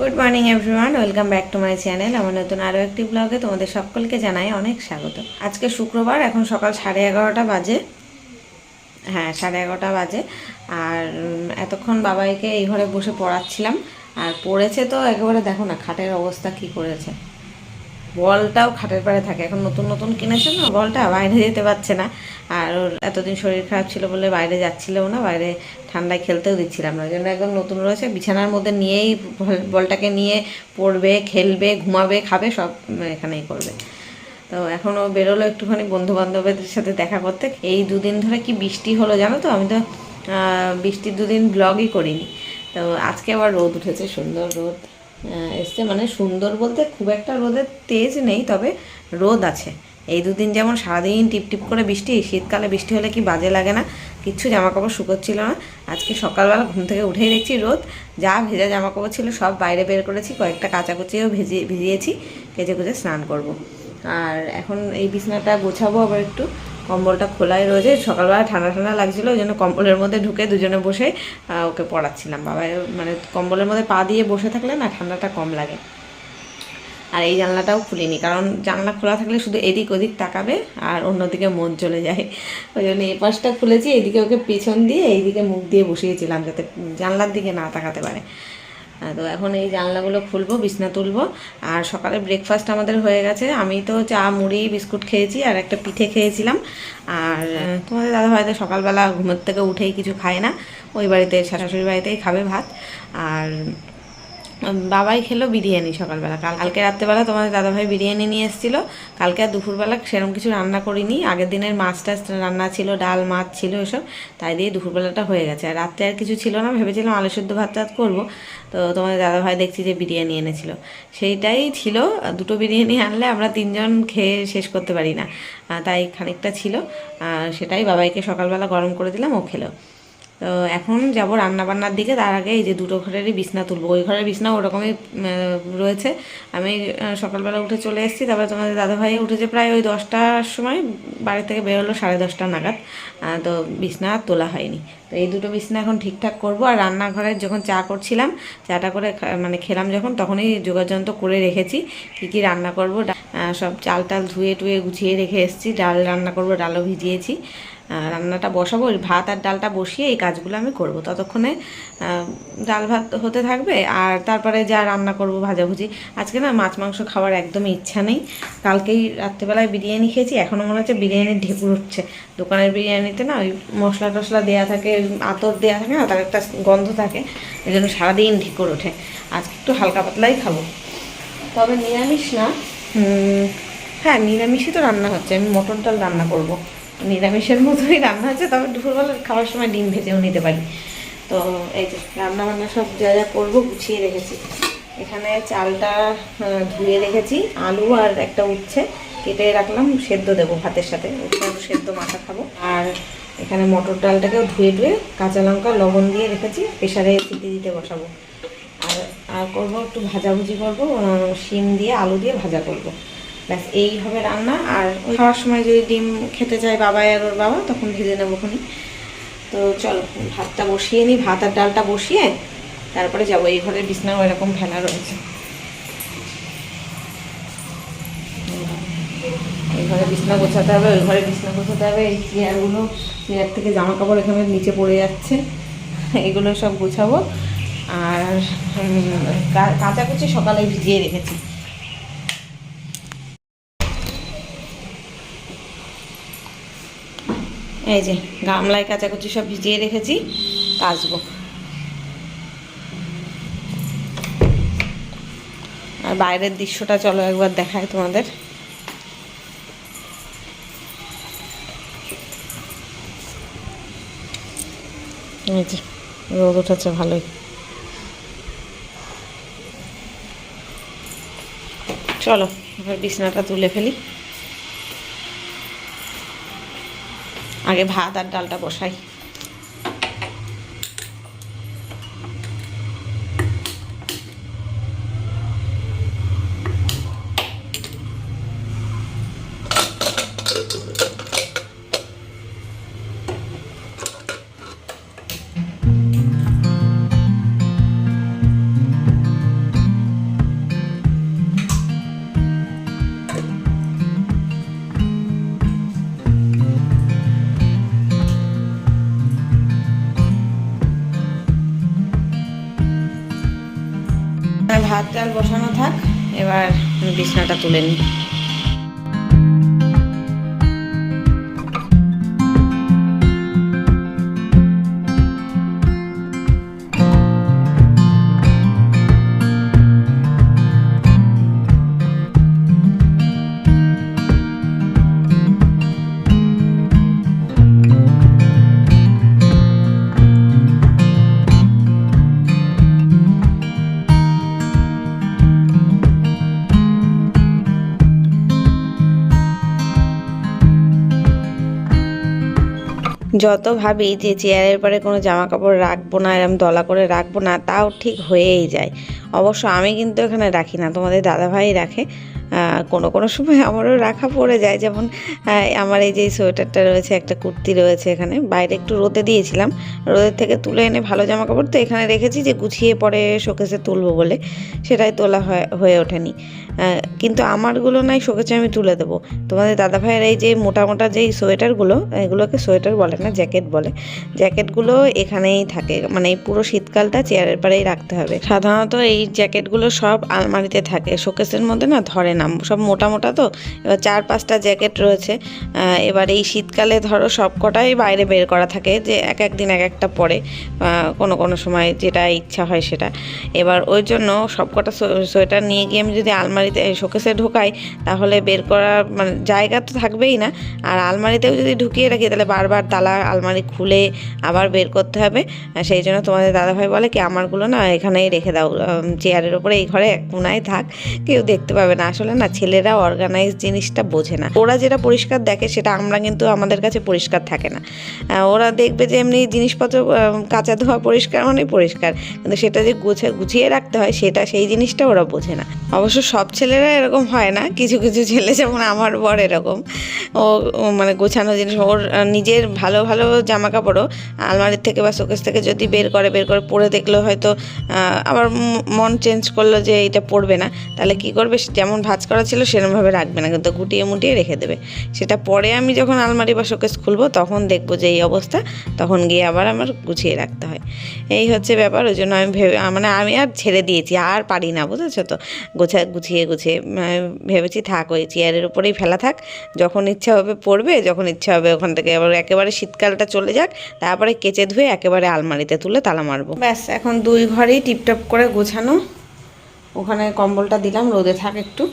Good morning everyone welcome back to my channel আমার নতুন আরও একটি ব্লগে তোমাদের সকলকে জানাই অনেক স্বাগত। আজকে শুক্রবার, এখন সকাল সাড়ে এগারোটা বাজে। হ্যাঁ সাড়ে এগারোটা বাজে। আর এতক্ষণ বাবাইকে এই ঘরে বসে পড়াচ্ছিলাম। আর পড়েছে তো, একেবারে দেখো না, খাটের অবস্থা কি করেছে। বলটাও খাটের পাড়ে থাকে। এখন নতুন নতুন কিনেছে না, বলটা বাইরে যেতে পারছে না। আর ওর এতদিন শরীর খারাপ ছিল বলে বাইরে যাচ্ছিলও না, বাইরে ঠান্ডায় খেলতেও দিচ্ছিলাম না। ওই জন্য একদম নতুন রয়েছে। বিছানার মধ্যে নিয়েই বলটাকে নিয়ে পড়বে, খেলবে, ঘুমাবে, খাবে, সব এখানেই করবে। তো এখন ও বেরোলো একটুখানি বন্ধু বান্ধবদের সাথে দেখা করতে। এই দুদিন ধরে কি বৃষ্টি হলো জানো তো? আমি তো বৃষ্টির দুদিন ব্লগই করিনি। তো আজকে আবার রোদ উঠেছে, সুন্দর রোদ। এসছে মানে সুন্দর বলতে খুব একটা রোদের তেজ নেই, তবে রোদ আছে। এই দুদিন যেমন সারাদিন টিপ টিপ করে বৃষ্টি শীতকালে বৃষ্টি হলে কি বাজে লাগে না? কিচ্ছু জামা কাপড় শুকোচ্ছিল না। আজকে সকালবেলা ঘুম থেকে উঠেই দেখছি রোদ। যা ভেজা জামা কাপড় ছিল সব বাইরে বের করেছি, কয়েকটা কাঁচা কুচিও ভেজিয়ে ভিজিয়েছি কেচে কুচে স্নান করব। আর এখন এই বিছনাটা গোছাবো আবার একটু। কম্বলটা খোলাই রয়েছে। সকালবেলা ঠান্ডা ঠান্ডা লাগছিল, ওই জন্য কম্বলের মধ্যে ঢুকে দুজনে বসে ওকে পড়াচ্ছিলাম। বাবা মানে কম্বলের মধ্যে পা দিয়ে বসে থাকলে না ঠান্ডাটা কম লাগে। আর এই জানলাটাও খুলিনি, কারণ জানলা খোলা থাকলে শুধু এদিক ওদিক তাকাবে আর অন্যদিকে মন চলে যায়। ওই জন্য এই পাশটা খুলেছি, এইদিকে ওকে পেছন দিয়ে, এইদিকে মুখ দিয়ে বসিয়েছিলাম যাতে জানলার দিকে না তাকাতে পারে। তো এখন এই জানলাগুলো খুলবো বিছনা তুলবো। আর সকালে ব্রেকফাস্ট আমাদের হয়ে গেছে। আমি তো চা মুড়ি বিস্কুট খেয়েছি আর একটা পিঠে খেয়েছিলাম। আর তোমাদের দাদা হয়তো সকালবেলা ঘুমের থেকে উঠেই কিছু খায় না। ওই বাড়িতে শাশুড়ি বাড়িতেই খাবে ভাত। আর বাবাই খেলো বিরিয়ানি সকালবেলা। কাল কালকে রাত্রেবেলা তোমাদের দাদাভাই বিরিয়ানি নিয়ে এসেছিল। কালকে আর দুপুরবেলা সেরকম কিছু রান্না করিনি। আগের দিনের মাছ টাছ রান্না ছিল, ডাল, মাছ ছিল এসব, তাই দিয়ে দুপুরবেলাটা হয়ে গেছে। আর রাত্রে আর কিছু ছিল না, ভেবেছিলাম আলু সেদ্ধ ভাত টাত করব। তো তোমাদের দাদাভাই দেখছি যে বিরিয়ানি এনেছিল। সেইটাই ছিল। দুটো বিরিয়ানি আনলে আমরা তিনজন খেয়ে শেষ করতে পারি না। তাই খানিকটা ছিল। সেটাই বাবাইকে সকালবেলা গরম করে দিলাম, ও খেলো। তো এখন যাব রান্না বান্নার দিকে, তার আগে এই যে দুটো ঘরেরই বিছনা তুলবো। ওই ঘরের বিছনা ওরকমই রয়েছে। আমি সকালবেলা উঠে চলে এসেছি, তারপরে তোমাদের দাদাভাই উঠেছে প্রায় ওই দশটার সময় বাড়ি থেকে বেরোলো সাড়ে দশটা নাগাদ। তো বিছনা তোলা হয়নি। তো এই দুটো বিছনা এখন ঠিকঠাক করব। আর রান্নাঘরে যখন চা করছিলাম, চাটা করে মানে খেলাম যখন, তখনই যোগাযন্ত্র করে রেখেছি, কী কী রান্না করব। সব চাল টাল ধুয়ে টুয়ে গুছিয়ে রেখে এসেছি, ডাল রান্না করব, ডালও ভিজিয়েছি। রান্নাটা বসাবো ভাত আর ডালটা বসিয়ে এই কাজগুলো আমি করব। ততক্ষণে ডাল ভাত হতে থাকবে, আর তারপরে যা রান্না করব ভাজাভুজি। আজকে না মাছ, মাংস খাওয়ার একদমই ইচ্ছা নেই। কালকেই রাত্রেবেলায় বিরিয়ানি খেয়েছি এখনও মনে হচ্ছে বিরিয়ানির ঢেকুর উঠছে। দোকানের বিরিয়ানিতে না ওই মশলা টশলা দেওয়া থাকে, আতর দেওয়া থাকে না, তার একটা গন্ধ থাকে ওই জন্য সারাদিন ঢেকুর ওঠে। আজকে একটু হালকা পাতলাই খাব। তবে নিরামিষ না হ্যাঁ নিরামিষই তো রান্না হচ্ছে, আমি মটন ডাল রান্না করব। নিরামিষের মতোই রান্না হচ্ছে তবে দুপুরবেলা খাওয়ার সময় ডিম ভেজেও নিতে পারি। তো এই যে রান্না বান্না সব যা যা করব গুছিয়ে রেখেছি। এখানে চালটা ধুয়ে রেখেছি, আলু আর একটা উচ্ছে কেটে রাখলাম, সেদ্ধ দেবো ভাতের সাথে, উচ্ছে আলু সেদ্ধ মাথা খাব। আর এখানে মটর ডালটাকেও ধুয়ে ধুয়ে কাঁচা লঙ্কা, লবণ দিয়ে রেখেছি প্রেশারে সিটি দিতে বসাবো। আর আর করব একটু ভাজাভুজি করব শিম দিয়ে, আলু দিয়ে ভাজা করব। ব্যাস, এই হবে রান্না। আর খাওয়ার সময় যদি ডিম খেতে চায় বাবা আর ওর বাবা, তখন ভেজে নেব খুনি তো চলো, ভাতটা বসিয়ে নিই ভাত আর ডালটা বসিয়ে তারপরে যাব। এই ঘরের বিছনাও এরকম ফেলা রয়েছে। এই ঘরে বিছনা গোছাতে হবে, ওই ঘরে বিছনা গোছাতে হবে। এই চেয়ারগুলো, চেয়ার থেকে জামা কাপড় এখানে নিচে পড়ে যাচ্ছে। এগুলো সব গোছাবো। আর কাঁচাকুচি সকালে ভিজিয়ে রেখেছি। এই যে গামলায় কাচাকুচি সব ভিজিয়ে রেখেছি, কাচবো। আর বাইরের দৃশ্যটা চলো একবার দেখায় তোমাদের। এই যে, রোদ উঠেছে ভালোই। চলো, এবার বিছনাটা তুলে ফেলি। আগে ভাত আর ডালটা বসাই। ভাত ডাল বসানো থাক এবার আমি বিছনাটা তুলে নিই। যত ভাবি যে চেয়ারের পরে কোনো জামা কাপড় রাখব না, এরম দলা করে রাখব না, তাও ঠিক হয়েই যায়। অবশ্য আমি কিন্তু এখানে রাখি না, তোমাদের দাদাভাই রাখে। কোনো কোনো সময় আমারও রাখা পড়ে যায়। যেমন আমার এই যে সোয়েটারটা রয়েছে, একটা কুর্তি রয়েছে এখানে। বাইরে একটু রোদে দিয়েছিলাম। রোদের থেকে তুলে এনে ভালো জামা কাপড় তো এখানে রেখেছি যে গুছিয়ে পরে শোকেসে তুলবো বলে। সেটাই তোলা হয়ে ওঠেনি। কিন্তু আমারগুলো নাই, শোকেসে আমি তুলে দেবো। তোমাদের দাদা ভাইয়ের এই যে মোটা মোটা যেই সোয়েটারগুলো, এগুলোকে সোয়েটার বলে না, জ্যাকেট বলে। জ্যাকেটগুলো এখানেই থাকে। মানে এই পুরো শীতকালটা চেয়ারের পাড়েই রাখতে হবে। সাধারণত এই জ্যাকেটগুলো সব আলমারিতে থাকে। শোকেসের মধ্যে না ধরে না সব মোটা মোটা তো? এবার চার পাঁচটা জ্যাকেট রয়েছে। এবার এই শীতকালে ধরো সব কটাই বাইরে বের করা থাকে, যে এক এক দিন এক একটা পরে কোনো কোনো সময় যেটা ইচ্ছা হয় সেটা। এবার ওই জন্য সব কটা সোয়েটার নিয়ে গিয়ে আমি যদি আলমারিতে শোকেসে ঢোকাই, তাহলে বের করার মানে জায়গা তো থাকবেই না। আর আলমারিতেও যদি ঢুকিয়ে রাখি, তাহলে বারবার তালা আলমারি খুলে আবার বের করতে হবে। সেই জন্য তোমাদের দাদাভাই বলে কি, আমারগুলো না এখানেই রেখে দাও চেয়ারের উপরে, এই ঘরে এক কোনায় থাক, কেউ দেখতে পাবে না। আসলে না, ছেলেরা অর্গানাইজ জিনিসটা বোঝে না। ওরা যেটা পরিষ্কার দেখে, সেটা আমরা কিন্তু আমাদের কাছে পরিষ্কার থাকে না। ওরা দেখবে যে এমনি জিনিসপত্র কাঁচা ধোয়া পরিষ্কার মানে পরিষ্কার। কিন্তু সেটা যে গুছে, গুছিয়ে রাখতে হয়, সেটা সেই জিনিসটা ওরা বোঝে না। অবশ্য সব ছেলেরা এরকম হয় না। কিছু কিছু ছেলে যেমন আমার বর এরকম। ও মানে গোছানো জিনিস, ওর নিজের ভালো ভালো জামা কাপড়ও আলমারির থেকে বা শোকেস থেকে যদি বের করে বের করে পরে দেখল হয়তো আবার মন চেঞ্জ করল যে এটা পড়বে না। তাহলে কি করবে? যেমন ভাজ করা ছিল সেরকমভাবে রাখবে না, কিন্তু গুটিয়ে মুটিয়ে রেখে দেবে। সেটা পরে আমি যখন আলমারি বা শোকেস খুলবো, তখন দেখব যে এই অবস্থা, তখন গিয়ে আবার আমার গুছিয়ে রাখতে হয়। এই হচ্ছে ব্যাপার, ওই জন্য আমি ভেবে মানে আমি আর ছেড়ে দিয়েছি, আর পারি না, বুঝেছ তো? গোছা, গুছিয়ে গুছিয়ে ভেবেছি থাক, ওই চেয়ারের উপরেই ফেলা থাক। যখন ইচ্ছা হবে পড়বে, যখন ইচ্ছা হবে ওখান থেকে আবার একেবারে শীতকালটা চলে যাক, তারপরে কেচে ধুয়ে একেবারে আলমারিতে তুলে তালা মারবো। ব্যাস, এখন দুই ঘরেই টিপটপ করে গোছানো। ওখানে কম্বলটা দিলাম, রোদে থাক একটু।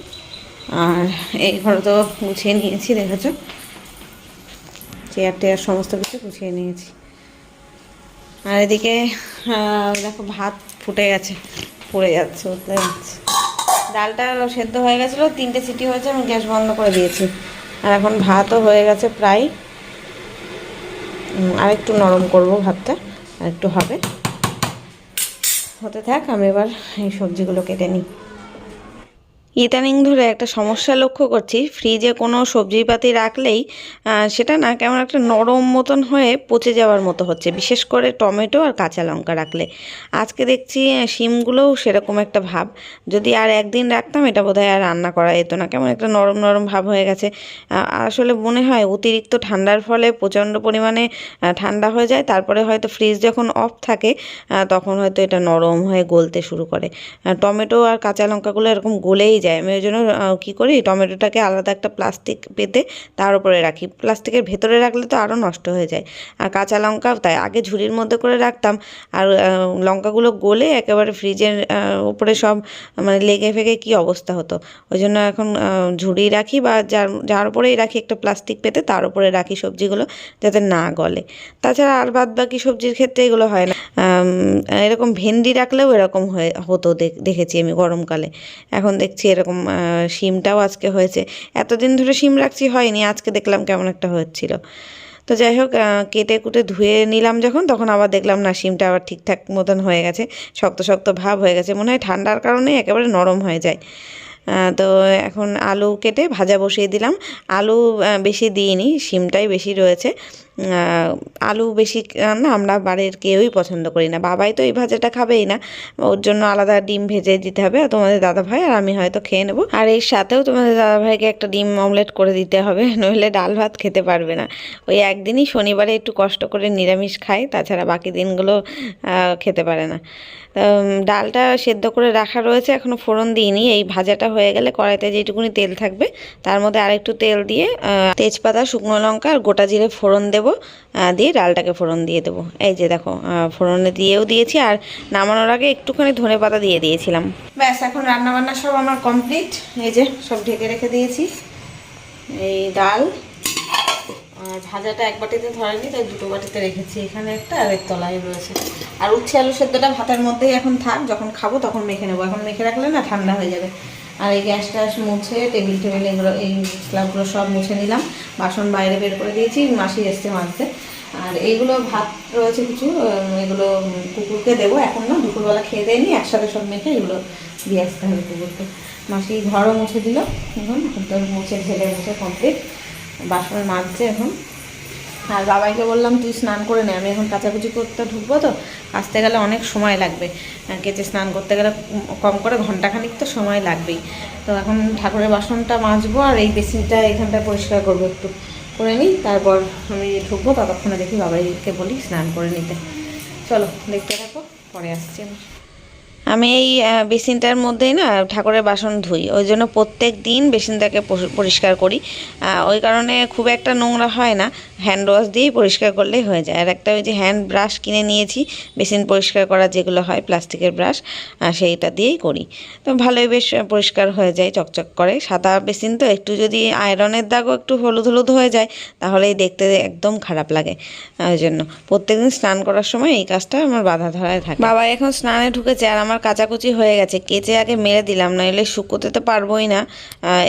আর এই ঘরে তো গুছিয়ে নিয়েছি, দেখেছ? চেয়ার টেয়ার সমস্ত কিছু গুছিয়ে নিয়েছি। আর এদিকে দেখো ভাত ফুটে গেছে, পড়ে যাচ্ছে, উতলে যাচ্ছে। ডালটা সেদ্ধ হয়ে গেছিল, তিনটে সিটি হয়েছে, আমি গ্যাস বন্ধ করে দিয়েছি। আর এখন ভাতও হয়ে গেছে প্রায়। আর একটু নরম করব ভাতটা, আর একটু হবে। হতে থাক আমি এবার এই সবজিগুলো কেটে নিই। ইদানিং ধরে একটা সমস্যা লক্ষ্য করছি। ফ্রিজে কোনো সবজিপাতি রাখলেই সেটা না কেমন একটা নরম মতন হয়ে পচে যাওয়ার মতো হচ্ছে। বিশেষ করে টমেটো আর কাঁচা লঙ্কা রাখলে। আজকে দেখছি শিমগুলোও সেরকম একটা ভাব। যদি আর একদিন রাখতাম, এটা বোধহয় আর রান্না করা যেত না। কেমন একটা নরম নরম ভাব হয়ে গেছে। আসলে মনে হয় অতিরিক্ত ঠান্ডার ফলে প্রচণ্ড পরিমাণে ঠান্ডা হয়ে যায়। তারপরে হয়তো ফ্রিজ যখন অফ থাকে তখন হয়তো এটা নরম হয়ে গলতে শুরু করে। টমেটো আর কাঁচা লঙ্কাগুলো এরকম গলেই যায়। আমি ওই জন্য কী করি, টমেটোটাকে আলাদা একটা প্লাস্টিক পেতে তার উপরে রাখি। প্লাস্টিকের ভেতরে রাখলে তো আরও নষ্ট হয়ে যায়। আর কাঁচা লঙ্কাও তাই। আগে ঝুড়ির মধ্যে করে রাখতাম। আর লঙ্কাগুলো গলে একেবারে ফ্রিজের উপরে সব মানে লেগে ফেগে কী অবস্থা হতো? ওই জন্য এখন ঝুড়ি রাখি বা যার যার উপরেই রাখি একটা প্লাস্টিক পেতে, তার উপরে রাখি সবজিগুলো যাতে না গলে। তাছাড়া আর বাদ বাকি সবজির ক্ষেত্রে এগুলো হয় না। এরকম ভেন্ডি রাখলেও এরকম হয়ে, হতো দেখ- দেখেছি আমি গরমকালে। এখন দেখছি এরকম সিমটাও শিমটাও আজকে হয়েছে। এতদিন ধরে শিম রাখছি, হয়নি। আজকে দেখলাম কেমন একটা হচ্ছিল। তো যাই হোক কেটে কুটে ধুয়ে নিলাম যখন, তখন আবার দেখলাম, না, শিমটা আবার ঠিকঠাক মতন হয়ে গেছে। শক্ত শক্ত ভাব হয়ে গেছে। মনে হয় ঠান্ডার কারণে একেবারে নরম হয়ে যায়। তো এখন আলু কেটে ভাজা বসিয়ে দিলাম। আলু বেশি দিইনি, শিমটাই বেশি রয়েছে। আলু বেশি না আমরা বাড়ির কেউই পছন্দ করি না। বাবাই তো এই ভাজাটা খাবেই না। ওর জন্য আলাদা ডিম ভেজে দিতে হবে, আর তোমাদের দাদা ভাই আর আমি হয়তো খেয়ে নেব। আর এর সাথেও তোমাদের দাদা ভাইকে একটা ডিম অমলেট করে দিতে হবে, নইলে ডাল ভাত খেতে পারবে না। ওই একদিনই শনিবারে একটু কষ্ট করে নিরামিষ খায়, তাছাড়া বাকি দিনগুলো খেতে পারে না। ডালটা সেদ্ধ করে রাখা রয়েছে এখনও ফোড়ন দিইনি। এই ভাজাটা হয়ে গেলে কড়াইতে যেটুকুনি তেল থাকবে, তার মধ্যে আরেকটু তেল দিয়ে তেজপাতা, শুকনো লঙ্কা আর গোটা জিরে ফোড়ন দেবো দিয়ে ডালটাকে ফোড়ন দিয়ে দেবো। এই যে দেখো ফোড়নে দিয়েও দিয়েছি আর নামানোর আগে একটুখানি ধনে পাতা দিয়ে দিয়েছিলাম। ব্যাস, এখন রান্না বান্না সব আমার কমপ্লিট। এই যে সব ঢেকে রেখে দিয়েছি। এই ডাল, আর ভাজাটা এক বাটিতে ধরেনি, তাই দুটো বাটিতে রেখেছি এখানে একটা আর এর তলায় রয়েছে। আর উচ্ছে আলু সেদ্ধটা ভাতের মধ্যেই এখন থাক, যখন খাব তখন মেখে নেব। এখন মেখে রাখলে না ঠান্ডা হয়ে যাবে। আর এই গ্যাস ট্যাস মুছে, টেবিল টেবিল এগুলো, এই স্ল্যাবগুলো সব মুছে নিলাম। বাসন বাইরে বের করে দিয়েছি, মাসি এসছে মাজতে আর এইগুলো ভাত রয়েছে কিছু এগুলো কুকুরকে দেবো এখন না, দুপুরবেলা খেয়ে দেয়নি একসাথে সব মেখে এগুলো দিয়ে আসতে হবে কুকুরকে। মাসি ঘরও মুছে দিল, এখন মুছে, ঢেলে মুছে কমপ্লিট বাসন মাজছে এখন। আর বাবাইকে বললাম, তুই স্নান করে নে, আমি এখন কাচাকুচি করতে ঢুকবো তো। আসতে গেলে অনেক সময় লাগবে। কেচে স্নান করতে গেলে কম করে ঘন্টাখানিক তো সময় লাগবেই। তো এখন ঠাকুরের বাসনটা মাজবো আর এই বেসিনটা এখানটা পরিষ্কার করব একটু। করে নিই, তারপর আমি ঢুকবো, ততক্ষণে দেখি বাবাইকে বলি স্নান করে নিতে। চলো, দেখতে থাকো, পরে আসছি আমি। আমি এই বেসিনটার মধ্যেই না ঠাকুরের বাসন ধুই। ওই জন্য প্রত্যেক দিন বেসিনটাকে পরিষ্কার করি। ওই কারণে খুব একটা নোংরা হয় না। হ্যান্ড ওয়াশ দিয়েই পরিষ্কার করলেই হয়ে যায়। আর একটা ওই যে হ্যান্ড ব্রাশ কিনে নিয়েছি, বেসিন পরিষ্কার করা যেগুলো হয়, প্লাস্টিকের ব্রাশ সেইটা দিয়েই করি। তো ভালোই বেশ পরিষ্কার হয়ে যায়, চকচক করে। সাদা বেসিন তো একটু যদি আয়রনের দাগও একটু হলুদ হলুদ হয়ে যায়, তাহলেই দেখতে একদম খারাপ লাগে। ওই জন্য প্রত্যেকদিন স্নান করার সময় এই কাজটা আমার বাধা ধরায় থাকে। বাবা এখন স্নানে ঢুকেছে আর আমার কাচাকুচি হয়ে গেছে। কেচে আগে মেরে দিলাম নইলে শুকোতে তো পারবোই না।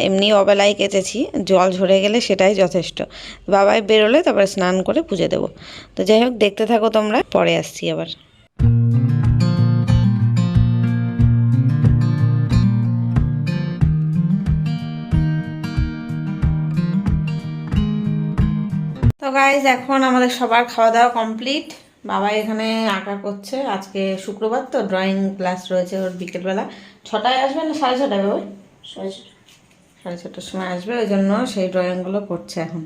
এমনি অবেলায় কেচেছি, জল ঝরে গেলে সেটাই যথেষ্ট। বাবাই বেরোলে তারপরে স্নান করে পুজো দেবো। তো যাই হোক, দেখতে থাকো তোমরা, পরে আসছি আবার। তো গাইজ এখন আমাদের সবার খাওয়া দাওয়া কমপ্লিট বাবা এখানে আঁকা করছে। আজকে শুক্রবার তো ড্রয়িং ক্লাস রয়েছে ওর বিকেলবেলা। ছটায় আসবে না সাড়ে ছটায় বাবা? সাড়ে ছটা। সাড়ে ছটার সময় আসবে ওই জন্য সেই ড্রয়িংগুলো করছে এখন।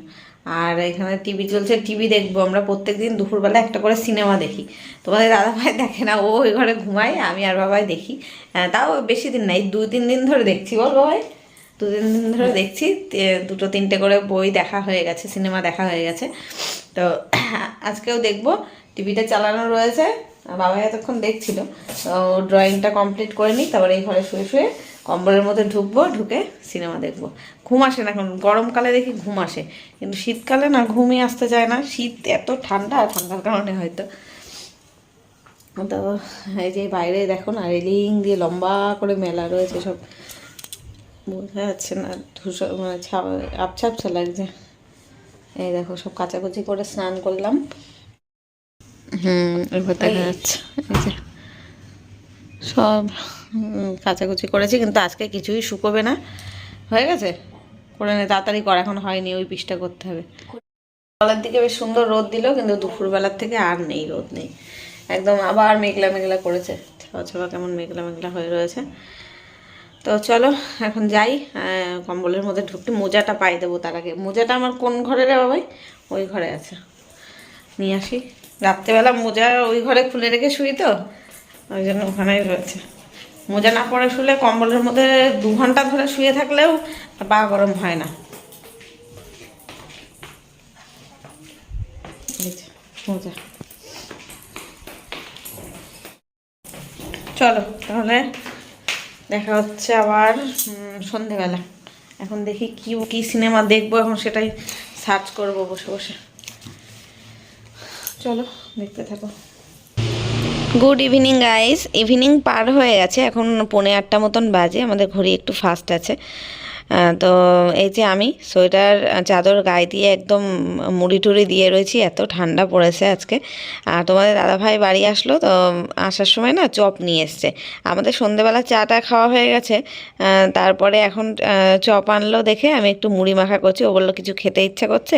আর এখানে টিভি চলছে টিভি দেখব। আমরা প্রত্যেক দিন দুপুরবেলা একটা করে সিনেমা দেখি। তোমাদের দাদা ভাই দেখে না ও ওই ঘরে ঘুমায় আমি আর বাবাই দেখি। আহ, তাও বেশি দিন নাই দু তিন দিন ধরে দেখছি বল বাবাই। দু তিন দিন ধরে দেখছি দুটো তিনটে করে বই দেখা হয়ে গেছে সিনেমা দেখা হয়ে গেছে। তো আজকেও দেখব। টিভিটা চালানো রয়েছে। বাবা এতক্ষণ দেখছিল। ড্রয়িংটা কমপ্লিট করে নিই, তারপরে এই ঘরে শুয়ে শুয়ে কম্বলের মধ্যে ঢুকবো, ঢুকে সিনেমা দেখব। ঘুম আসে না এখন, গরমকালে দেখি ঘুম আসে। কিন্তু শীতকালে না, ঘুমই আসতে চায় না। শীত এত ঠান্ডা, ঠান্ডার কারণে হয়তো। তো এই যে বাইরে দেখো না, রেলিং দিয়ে লম্বা করে মেলা রয়েছে সব। বোঝা যাচ্ছে না, ধূসর মানে আবছা আবছা লাগছে। এই দেখো সব কাচাকুচি করে স্নান করলাম। হুম এবার দেখা যাচ্ছে। এই যে সব কাচাকুচি করেছি কিন্তু আজকে কিছুই শুকোবে না। হয়ে গেছে? করে নে তাড়াতাড়ি করা এখন হয়নি ওই পিসটা করতে হবে। সকালের দিকে বেশ সুন্দর রোদ দিল কিন্তু দুপুরবেলার থেকে আর নেই রোদ নেই। একদম আবার মেঘলা মেঘলা করেছে। ছাওয়া কেমন মেঘলা মেঘলা হয়ে রয়েছে। তো চলো এখন যাই কম্বলের মধ্যে ঢুকতে। মোজাটা পাই দেবো তার আগে। মোজাটা আমার কোন ঘরে রে বাবাই? ওই ঘরে আছে। নিয়ে আসি। রাত্রেবেলা মোজা ওই ঘরে খুলে রেখে শুই তো, ওই জন্য ওখানেই রয়েছে। মোজা না পরে শুলে কম্বলের মধ্যে দু ঘণ্টা ধরে শুয়ে থাকলেও পা গরম হয় না। চলো, তাহলে দেখা হচ্ছে আবার সন্ধেবেলা। এখন দেখি কি কি সিনেমা দেখব, এখন সেটাই সার্চ করব বসে বসে। চলো দেখতে থাকো। গুড ইভিনিং গাইস ইভিনিং পার হয়ে গেছে। এখন পৌনে আটটা মতন বাজে। আমাদের ঘড়ি একটু ফাস্ট আছে। তো এই যে আমি সোয়েটার চাদর গায়ে দিয়ে একদম মুড়ি টুড়ি দিয়ে রয়েছি। এত ঠান্ডা পড়েছে আজকে। আর তোমাদের দাদাভাই বাড়ি আসলো, তো আসার সময় না চপ নিয়ে এসছে। আমাদের সন্ধেবেলা চাটা খাওয়া হয়ে গেছে। তারপরে এখন চপ আনলো দেখে আমি একটু মুড়ি মাখা করছি। ও বলল, কিছু খেতে ইচ্ছা করছে?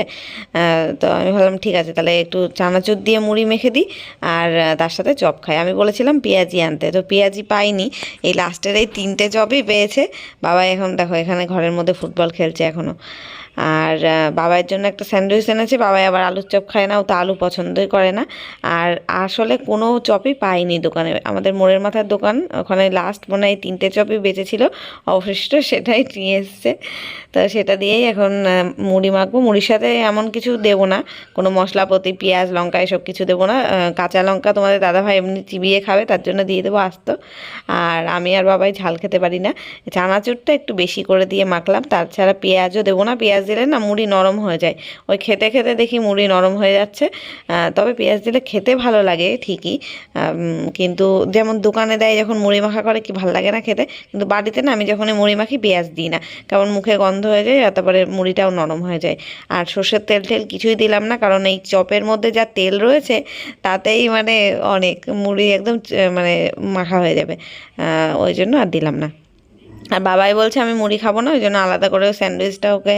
তো আমি ভাবলাম, ঠিক আছে, তাহলে একটু চানাচুর দিয়ে মুড়ি মেখে দিই। আর তার সাথে চপ খাই আমি বলেছিলাম পেঁয়াজি আনতে, তো পেঁয়াজি পাইনি। এই লাস্টের এই তিনটে চপই পেয়েছে। বাবা এখন দেখো, এখানে ঘরের মধ্যে ফুটবল খেলছে এখনও আর বাবার জন্য একটা স্যান্ডউইচ এনেছে। বাবাই আবার আলুর চপ খায় না, ও তো আলু পছন্দই করে না। আর আসলে কোনো চপই পাইনি দোকানে। আমাদের মোড়ের মাথার দোকান, ওখানে লাস্ট মনে হয় তিনটে চপই বেঁচেছিল। অবশিষ্ট সেটাই নিয়ে এসছে। তো সেটা দিয়েই এখন মুড়ি মাখবো। মুড়ির সাথে এমন কিছু দেবো না। কোনো মশলাপাতি, পেঁয়াজ, লঙ্কা, এসব কিছু দেবো না। কাঁচা লঙ্কা তোমাদের দাদাভাই এমনি চিবিয়ে খাবে, তার জন্য দিয়ে দেবো আস্ত। আর আমি আর বাবাই ঝাল খেতে পারি না। চানাচুরটা একটু বেশি করে দিয়ে মাখলাম তাছাড়া পেঁয়াজও দেবো না। পেঁয়াজ দিলে না মুড়ি নরম হয়ে যায়। ওই খেতে খেতে দেখি মুড়ি নরম হয়ে যাচ্ছে। তবে পেঁয়াজ দিলে খেতে ভালো লাগে, ঠিকই। কিন্তু যেমন দোকানে দেয় যখন মুড়ি মাখা করে, কি ভালো লাগে না খেতে? কিন্তু বাড়িতে না আমি যখনই মুড়ি মাখি, পেঁয়াজ দিই না। কারণ মুখে গন্ধ হয়ে যায় আর তারপরে মুড়িটাও নরম হয়ে যায়। আর সর্ষের তেল টেল কিছুই দিলাম না, কারণ এই চপের মধ্যে যা তেল রয়েছে, তাতেই মানে অনেক মুড়ি একদম মানে মাখা হয়ে যাবে। ওই জন্য আর দিলাম না। আর বাবাই বলছে, আমি মুড়ি খাব না, ওই জন্য আলাদা করে স্যান্ডউইচটা ওকে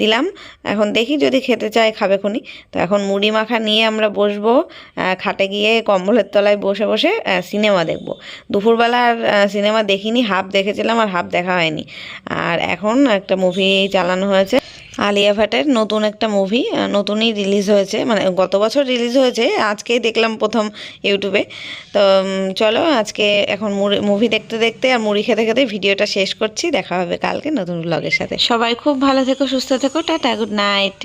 দিলাম। এখন দেখি যদি খেতে চায়, খাবে খুনি। তো এখন মুড়ি মাখা নিয়ে আমরা বসবো খাটে গিয়ে কম্বলের তলায় বসে বসে সিনেমা দেখব। দুপুরবেলা আর সিনেমা দেখিনি, হাফ দেখেছিলাম আর হাফ দেখা হয়নি। আর এখন একটা মুভি চালানো হয়েছে। আলিয়া ভাটের নতুন একটা মুভি নতুনই রিলিজ হয়েছে মানে গত বছর রিলিজ হয়েছে, আজকেই দেখলাম প্রথম ইউটিউবে। তো চলো আজকে এখন মুভি দেখতে দেখতে আর মুড়ি খেতে খেতে ভিডিওটা শেষ করছি, দেখা হবে কালকে নতুন ব্লগের সাথে। সবাই খুব ভালো থেকো, সুস্থ থেকো, টাটা গুড নাইট